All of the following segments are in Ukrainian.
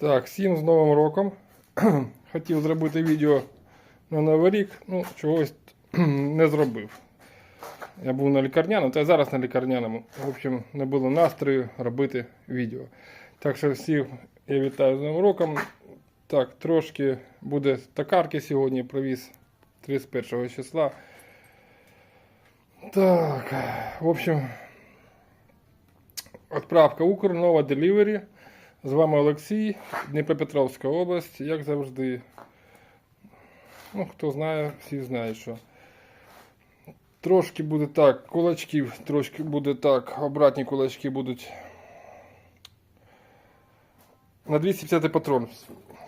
Так, всім з Новим роком. Хотів зробити відео на Новий рік, ну, чогось не зробив. Я був на лікарняному, та й зараз на лікарняному. В общем, не було настрою робити відео. Так що всіх я вітаю з Новим роком. Так, трошки буде токарки сьогодні, привіз 31 числа. Так, в общем, відправка Укрнова Delivery. З вами Олексій, Дніпропетровська область, як завжди. Ну, хто знає, всі знають, що. Трошки буде так, кулачків, трошки буде так, обратні кулачки будуть на 250 патрон.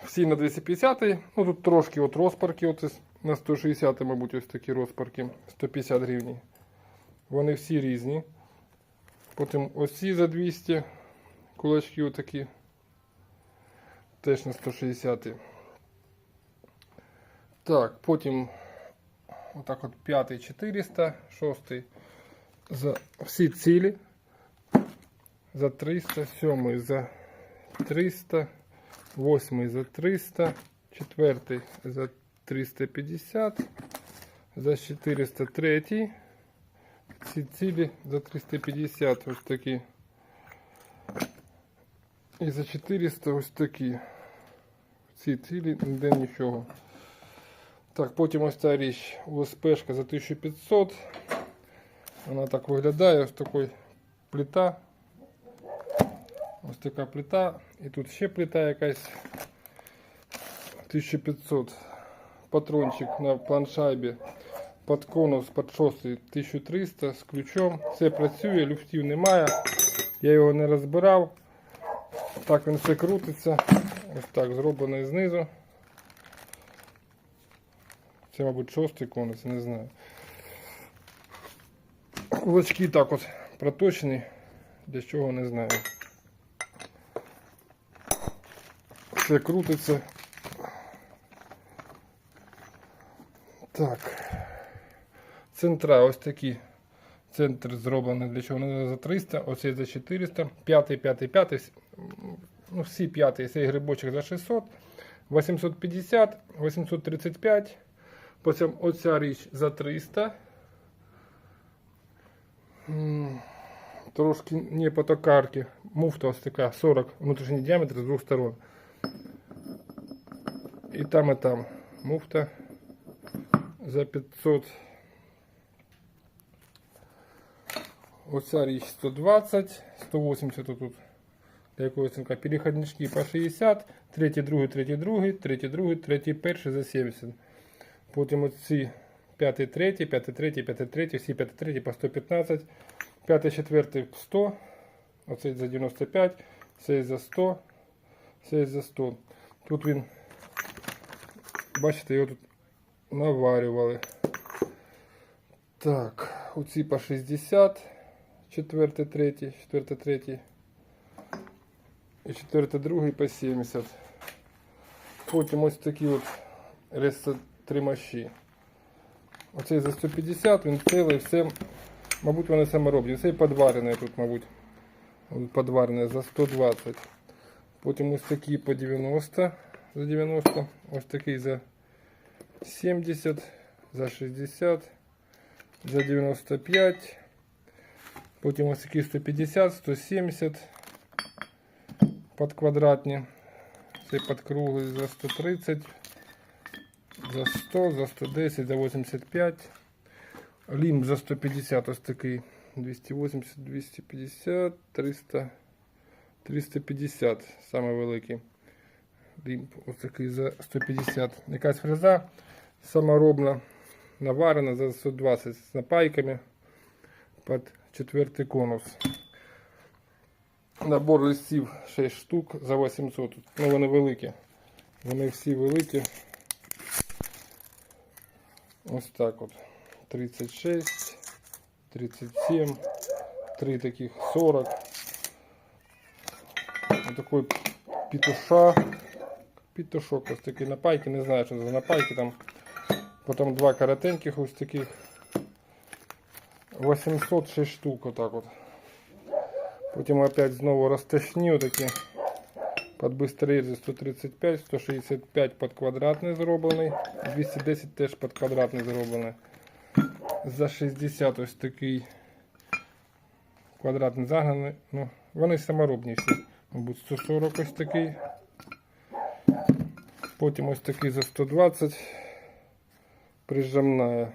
Всі на 250. Ну тут трошки от розпарки, от на 160, мабуть, ось такі розпарки, 150 гривень. Вони всі різні. Потім ось ці за 200 кулачки отакі. Теж на 160. Так, потім отак от 5 400, 6 за всі цілі. За 300, 7 за 300, 8 за 300, 4 за 350, за 403. Ці цілі за 350 ось такі. І за 400 ось такі. Ці цілі ніде нічого. Так, потім ось ця річ УСПшка за 1500. Вона так виглядає, ось такий плита. Ось така плита. І тут ще плита якась 1500. Патрончик на планшайбі. Під конус, під шостий 1300 з ключом. Все працює, люфтів немає. Я його не розбирав. Так він все крутиться. Ось так зроблений знизу. Це, мабуть, шостий конус, не знаю. Кулачки так от проточені. Для чого не знаю. Все крутиться. Так. Центра ось такі. Центр зроблений для чого за 300, оцей за 400, п'ятий, п'ятий, п'ятий, ну всі п'ятий, цей грибочок за 600, 850, 835, потім оця річ за 300. Трошки не по токарки, муфта ось така 40, внутрішній діаметр з двох сторон. І там, і там муфта за 500. Оця річ 120, 180 тут для якогось. Переходнички по 60, третій, другий, третій, другий, третій, другий, третій, перший за 70. Потім оці п'ятий, третій, п'ятий, третій, п'ятий, третій, всі п'ятий, третій по 115, п'ятий, четвертий 100, оцей за 95, цей за 100, цей за 100. Тут він, бачите, його тут наварювали. Так, оці по 60, четвертий, третій, четвертий, третій. І четвертий, другий по 70. Потім ось такі от ресотримаші. Оцей за 150, він цілий, все, мабуть, вони саморобні. Цей подварений тут, мабуть. Тут подварений за 120. Потім ось такі по 90, за 90, ось такий за 70, за 60, за 95. Потім ось такі 150, 170 під квадратні. Цей під круглий за 130, за 100, за 110, за 85. Лімб за 150 ось такий. 280, 250, 300, 350, саме великий. Лімб ось такий за 150. Якась фреза саморобна, наварена за 120 з напайками під четвертий конус. Набор листів 6 штук за 800. Ну вони великі. Вони всі великі. Ось так от. 36, 37, 3 таких 40. Ось такий петуша. Петушок ось такий напайки, не знаю, що це за напайки там. Потім два коротеньких ось таких. 806 штук отак от. Потім опять знову розташні отакі Під бистрорези 135, 165 під квадратний зроблений, 210 теж під квадратний зроблений. За 60 ось такий квадратний загнаний. Ну, вони саморобні всі. Мабуть, 140 ось такий. Потім ось такий за 120. Прижимна.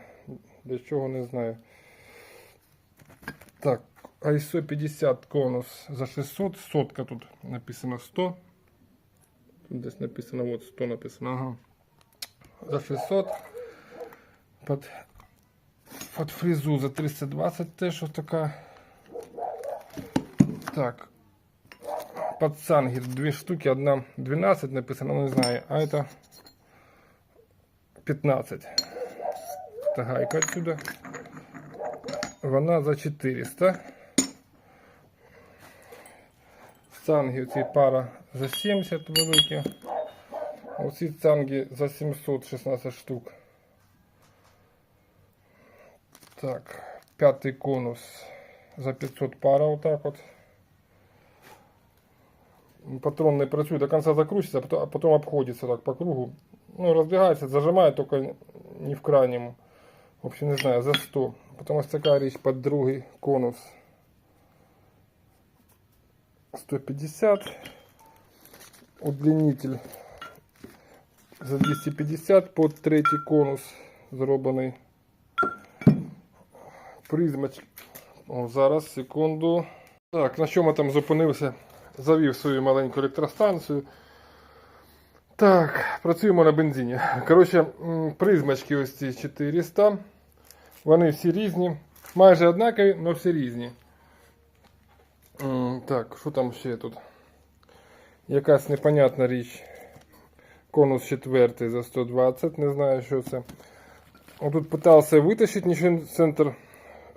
Для чого не знаю. Так, ISO 50 конус за 600. Сотка тут написано 100. Тут десь написано, от 100 написано. Ага. За 600. Под, под фрезу за 320 теж ось така. Так. Под сангер две штуки, одна 12 написано, ну, не знаю, а это 15. Это гайка отсюда. Вона за 400. Цанги ці пара за 70 великі. Оці цанги за 716 штук. Так, п'ятий конус за 500 пара, отак от. Патрон не працює, до конца закручивается, а потом, обходится так по кругу. Ну, разбегается, зажимает, только не в крайнем. В общем, не знаю, за 100. Потому что такая речь под другий конус. 150. Удлинитель за 250 под третій конус зроблений. Призмач. О, зараз, секунду. Так, на чому там зупинився? Завів свою маленьку електростанцію. Так, працюємо на бензині. Коротше, призмачки ось ці 400. Вони всі різні. Майже однакові, але всі різні. Так, що там ще тут? Якась непонятна річ. Конус 4 за 120, не знаю, що це. Отут питався витащити нічого центр,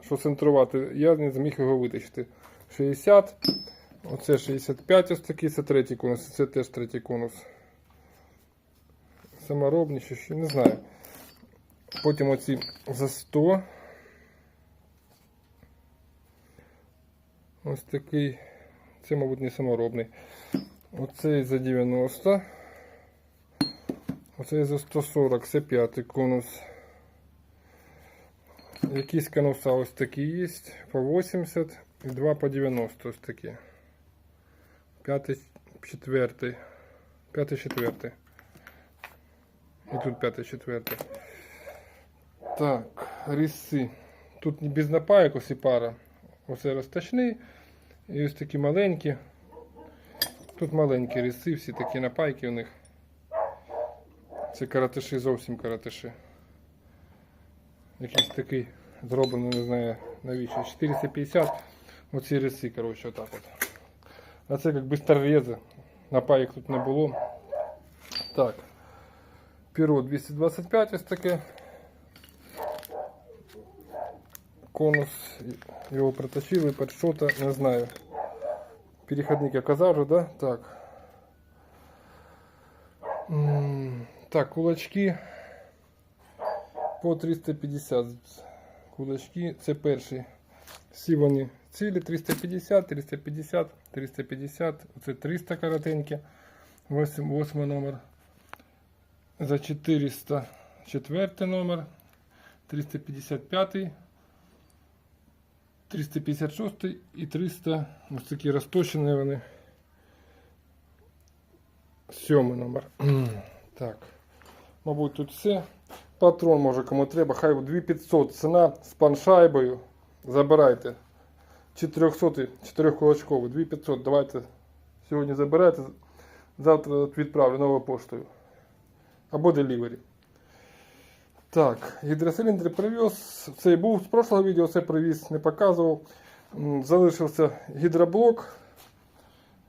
що центрувати, я не зміг його витащити. 60. Оце 65 ось такий, це третій конус, це теж третій конус. Саморобні, що ще, не знаю. Потім оці за 100. Ось такий. Це, мабуть, не саморобний. Оцей за 90. Оцей за 140, це п'ятий конус. Якісь конуса ось такі є. По 80 і 2 по 90 ось такі. П'ятий, четвертий. П'ятий, четвертий. І тут п'ятий, четвертий. Так, ріси. Тут без напайок ось і пара. Оце розтачний. І ось такі маленькі. Тут маленькі ріси, всі такі напайки у них. Це каратиші, зовсім каратиші. Якийсь такий зроблений, не знаю навіщо. 450. Оці ріси, коротше, отак от. А це як бистрорези. Напаїк тут не було. Так. Перо 225 ось таке. Конус. Його притащили під що-то, не знаю. Переходник я казав вже, да? Так. Так, кулачки по 350 кулачки. Це перші. Всі вони цілі 350, 350, 350. Це 300 коротенькі. 8, 8 номер. За 400 четвертий номер. 355, 356 і 300. Ось такі розточені вони. Сьомий номер. Так. Мабуть, тут все. Патрон, може, кому треба. Хай 2500 ціна з паншайбою. Забирайте. 400 4 кулачковий. 2500. Давайте сьогодні забирайте. Завтра відправлю новою поштою. Або делівері. Так, гідроциліндр привез. Цей був з прошлого відео, це привіз, не показував. Залишився гідроблок.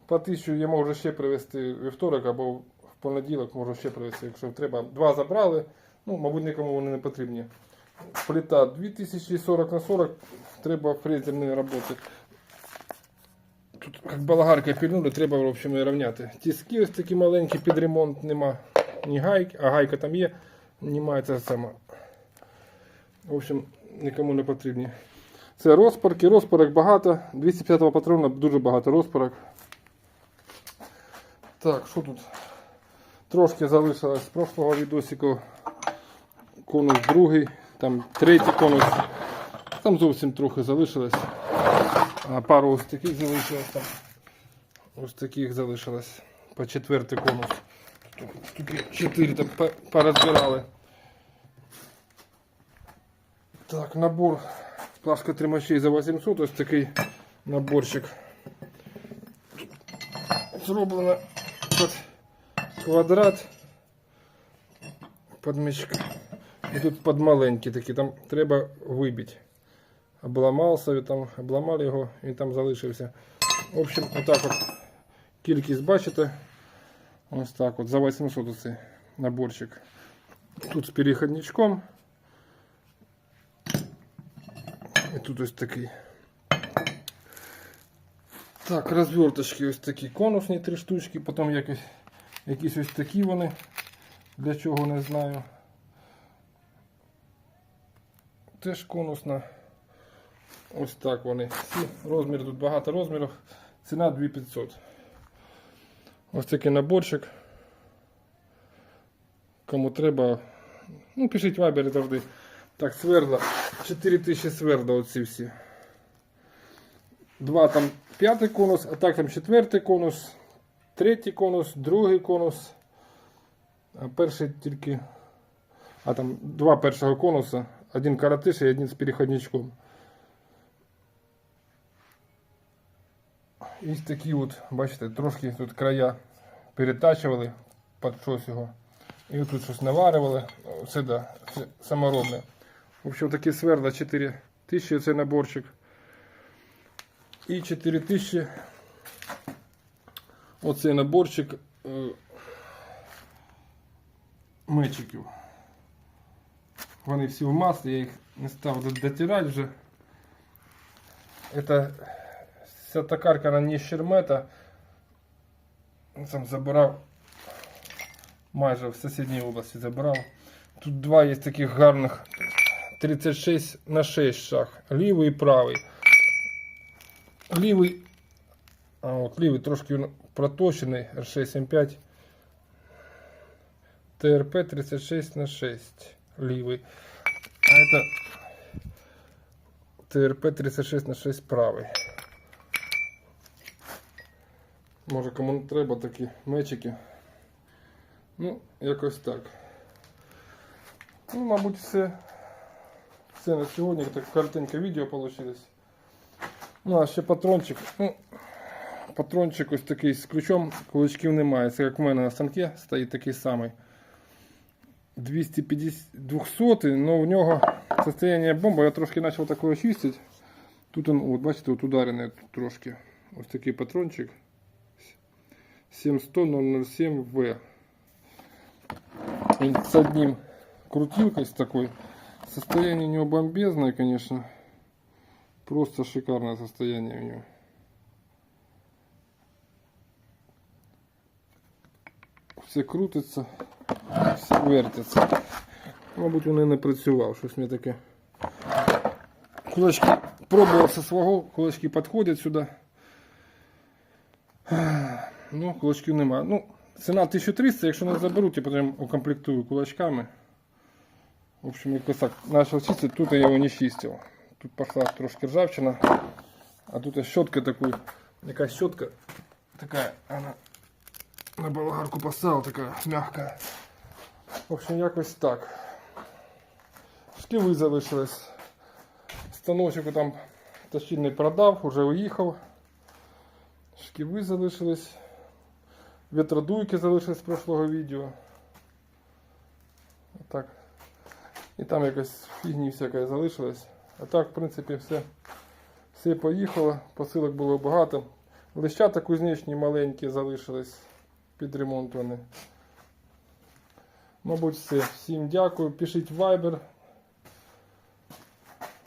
По 1000 я можу ще привезти вівторок або в понеділок можу ще привезти, якщо треба. Два забрали. Ну, мабуть, нікому вони не потрібні. Плита 2040 на 40, треба фрезерної роботи. Тут як болгарка пільнули, треба в общем, рівняти. Тіски ось такі маленькі, під ремонт нема ні гайки, а гайка там є, це саме. В общем, нікому не потрібні. Це розпорки, розпорок багато. 250-го патрона дуже багато розпорок. Так, що тут? Трошки залишилось з прошлого відосику. Конус другий, там третій конус. Там зовсім трохи залишилось. А пару ось таких залишилось там. Ось таких залишилось. По четвертий конус. Штуки чотири там по- порозбирали. Так, набор плашкотримачей за 800. Ось такий наборчик. Зроблено під квадрат. Під мішка. І тут під маленький такий, там треба вибити. Обламався, там обламали його, він там залишився. В общем, отак от кількість бачите. Ось так от за 800 оцей наборчик. Тут з переходничком. І тут ось такий. Так, розверточки ось такі конусні три штучки, потім якісь, якісь ось такі вони. Для чого не знаю. Теж конусна. Ось так вони. Всі розмір, тут багато розмірів. Ціна 2500. Ось такий наборчик. Кому треба, ну пишіть вайбері завжди. Так, свердла. 4000 свердла оці всі. Два там п'ятий конус, а так там четвертий конус, третій конус, другий конус. А перший тільки. А там два першого конуса, один коротиш і один з переходничком. І такі от, бачите, трошки тут края перетачували під щось його. І тут щось наварювали. Все, да, це саморобне. В общем, такі сверла 4 тисячі це наборчик. І 4 тисячі оцей наборчик е, мечиків. Вони всі в маслі, я їх не став до- дотирати вже. Это вся токарка на не щермета. Сам забирав майже в сусідній області забирав. Тут два є таких гарних 36 на 6 шаг. Лівий і правий. Лівий, а от лівий трошки він проточений R675. ТРП 36 на 6. Лівий. А это ТРП 36 на 6 правий. Може кому не треба такі мечики. Ну, якось так. Ну, мабуть, все. Все на сьогодні. Так коротеньке відео вийшло. Ну, а ще патрончик. Ну, патрончик ось такий з ключом, кулачків немає. Це як в мене на станке стоїть такий самий. 250, 200, але в нього состояние бомба. Я трошки почав такое чистити. Тут он, от, бачите, от ударений трошки. Ось такий патрончик. 7100 007 В. Он с одним крутилкой с такой. Состояние у него бомбезное, конечно. Просто шикарное состояние у него. Все крутиться, все вертиться. Мабуть, він і не працював, щось мені таке. Кулачки пробував зі свого, кулачки підходять сюди. Ну, кулачків немає. Ну, ціна 1300, якщо не заберуть, я потім укомплектую кулачками. В общем, якось так почав чистити, тут я його не чистив. Тут пошла трошки ржавчина. А тут щетка таку, якась щетка така, вона на болгарку поставив, така мягка. В общем, якось так. Шківи залишились. Станочок там тащильний продав, уже уїхав. Шківи залишились. Вітродуйки залишились з прошлого відео. Так. І там якась фігні всяка залишилась. А так, в принципі, все, все поїхало. Посилок було багато. Лищата кузнечні маленькі залишились під ремонт вони. Мабуть, все. Всім дякую. Пишіть Viber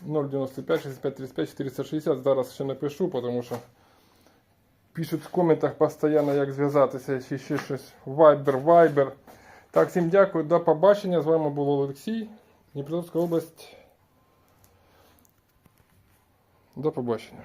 095 65 35 460. Зараз ще напишу, тому що пишуть в коментах постійно, як зв'язатися, чи ще щось. Viber, Viber. Так, всім дякую, до побачення. З вами був Олексій, Дніпровська область. До побачення.